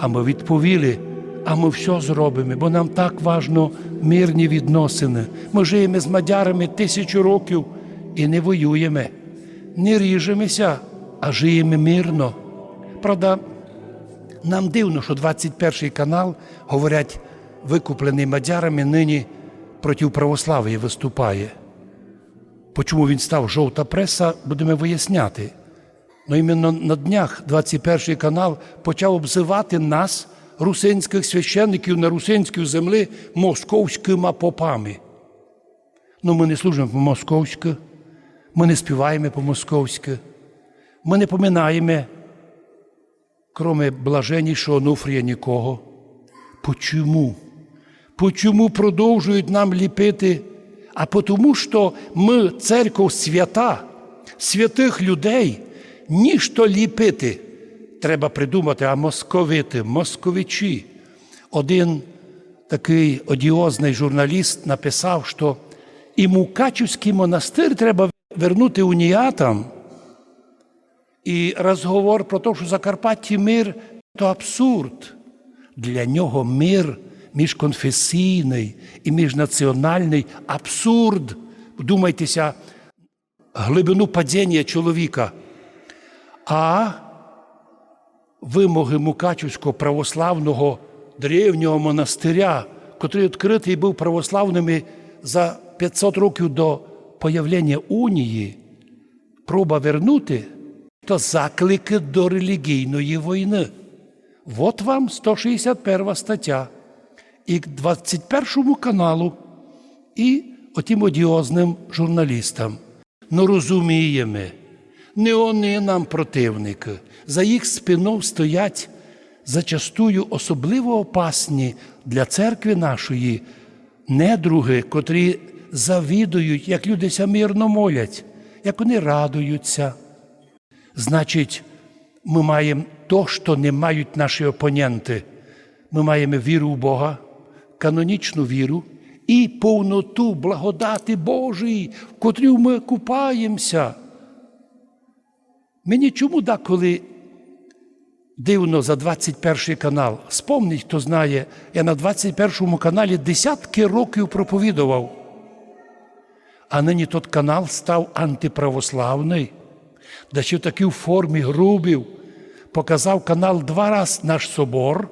А ми відповіли, а ми все зробимо, бо нам так важно мирні відносини. Ми живемо з мадярами тисячу років і не воюємо, не ріжемося, а живемо мирно. Правда, нам дивно, що 21 канал, говорять, викуплений мадярами, нині проти православ'я виступає. Почому він став жовта преса, будемо виясняти. Ну, іменно на днях 21 канал почав обзивати нас, русинських священників на русинській землі, московськими попами. Ну, ми не служимо по-московськи, ми не співаємо по-московськи, ми не поминаємо, кроме блаженнішого Онуфрія, нікого. Почому? Почому продовжують нам ліпити? А тому, що ми церква свята, святих людей, ніщо ліпити. Треба придумати, а московити, московичі. Один такий одіозний журналіст написав, що і Мукачівський монастир треба вернути уніатам. І розговор про те, що Закарпатті мир то абсурд. Для нього мир міжконфесійний і міжнаціональний абсурд. Вдумайтеся, глибину падіння чоловіка. А вимоги Мукачівського православного древнього монастиря, котрий відкритий був православними за 500 років до появлення унії, проба вернути, то заклики до релігійної війни. От вам 161 стаття. І 21 каналу, і отим одіозним журналістам. Ну розуміємо, не вони нам противники. За їх спиною стоять зачастую особливо опасні для церкви нашої недруги, котрі завідують, як люди ся мирно молять, як вони радуються. Значить, ми маємо то, що не мають наші опоненти. Ми маємо віру в Бога, канонічну віру і повноту благодати Божої, в котрій ми купаємося. Мені чому деколи дивно за 21 канал? Спомніть, хто знає, я на 21 каналі десятки років проповідував. А нині тот канал став антиправославний, да ще в такій формі грубів. Показав канал два рази наш собор,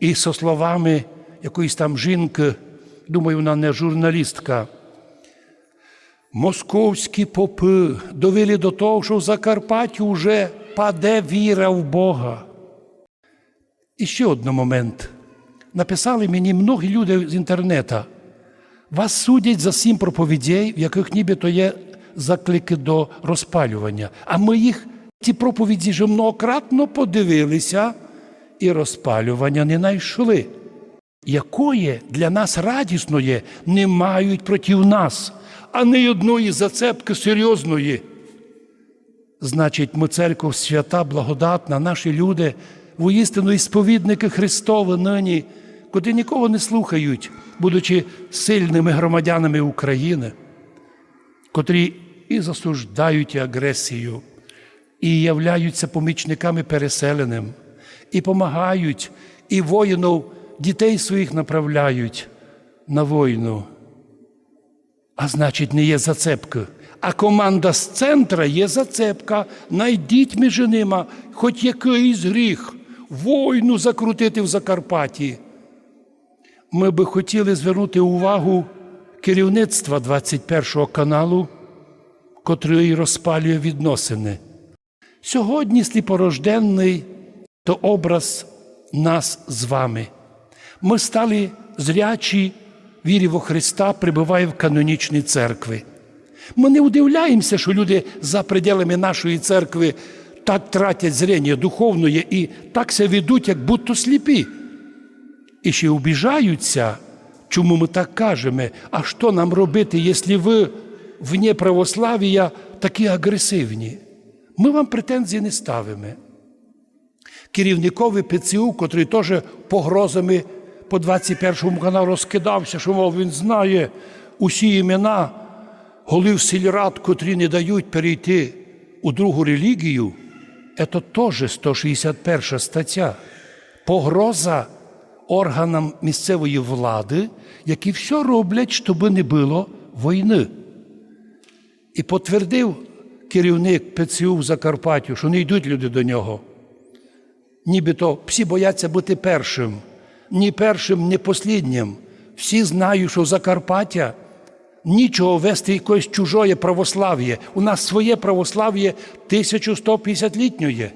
і со словами якоїсь там жінки, думаю, вона не журналістка. Московські попи довели до того, що в Закарпатті вже паде віра в Бога. І ще один момент. Написали мені mnoгі люди з інтернету. Вас судять за сім проповідей, в яких нібито є заклики до розпалювання. А ми їх, ті проповіді, вже многократно подивилися і розпалювання не знайшли. Якої для нас радісної не мають проти нас, а не одної зацепки серйозної. Значить, ми церква свята, благодатна, наші люди, воістину і сповідники Христові нині, куди нікого не слухають, будучи сильними громадянами України, котрі і засуждають агресію, і являються помічниками переселеним, і помагають, і воїнів, дітей своїх направляють на війну. А значить, не є зацепки. А команда з центра є зацепка. Найдіть між ними хоч якийсь гріх, війну закрутити в Закарпатті. Ми би хотіли звернути увагу керівництва 21 каналу, котрий розпалює відносини. Сьогодні сліпорожденний то образ нас з вами. Ми стали зрячі вірі во Христа, прибуває в канонічній церкві. Ми не удивляємося, що люди за пределами нашої церкви так тратять зрення духовної і так себе ведуть, як будто сліпі. І ще обіжаються, чому ми так кажемо, а що нам робити, якщо ви вне православ'я такі агресивні? Ми вам претензій не ставимо. Керівникові ПЦУ, котрий теж погрозами по 21 каналу розкидався, що мов він знає усі імена голів сільрад, котрі не дають перейти у другу релігію, це теж 161 стаття. погроза органам місцевої влади, які все роблять, щоб не було війни. І потвердив керівник ПЦУ в Закарпаттю, що не йдуть люди до нього. Нібито всі бояться бути першим, ні першим, ні посліднім. Всі знають, що Закарпаття нічого вести якесь чужое православ'я. У нас своє православ'я 1150-літньоє.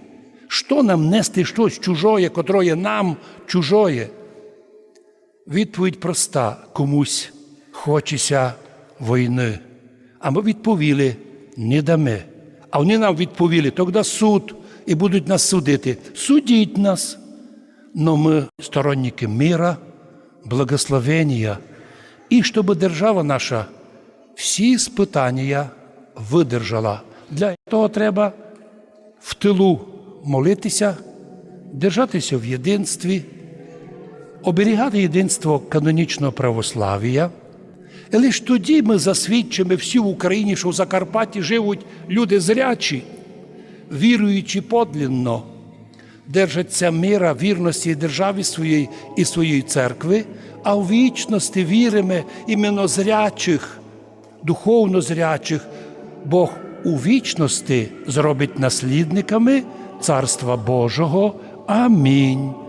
Що нам нести щось чужое, котроє нам чужое? Відповідь проста: комусь хочеться війни. А ми відповіли не дами. А вони нам відповіли, тоді суд і будуть нас судити. Судіть нас. Но ми сторонники мира, благословення, і щоб держава наша всі спитання видержала. Для того треба в тилу молитися, держатися в єдинстві, оберігати єдинство канонічного православ'я. І лише тоді ми засвідчимо всі в Україні, що в Закарпатті живуть люди зрячі, віруючи подлінно, держаться мира, вірності державі своєї і своєї церкви, а в вічності віримо іменно зрячих, духовно зрячих, Бог у вічності зробить наслідниками Царства Божого. Амінь.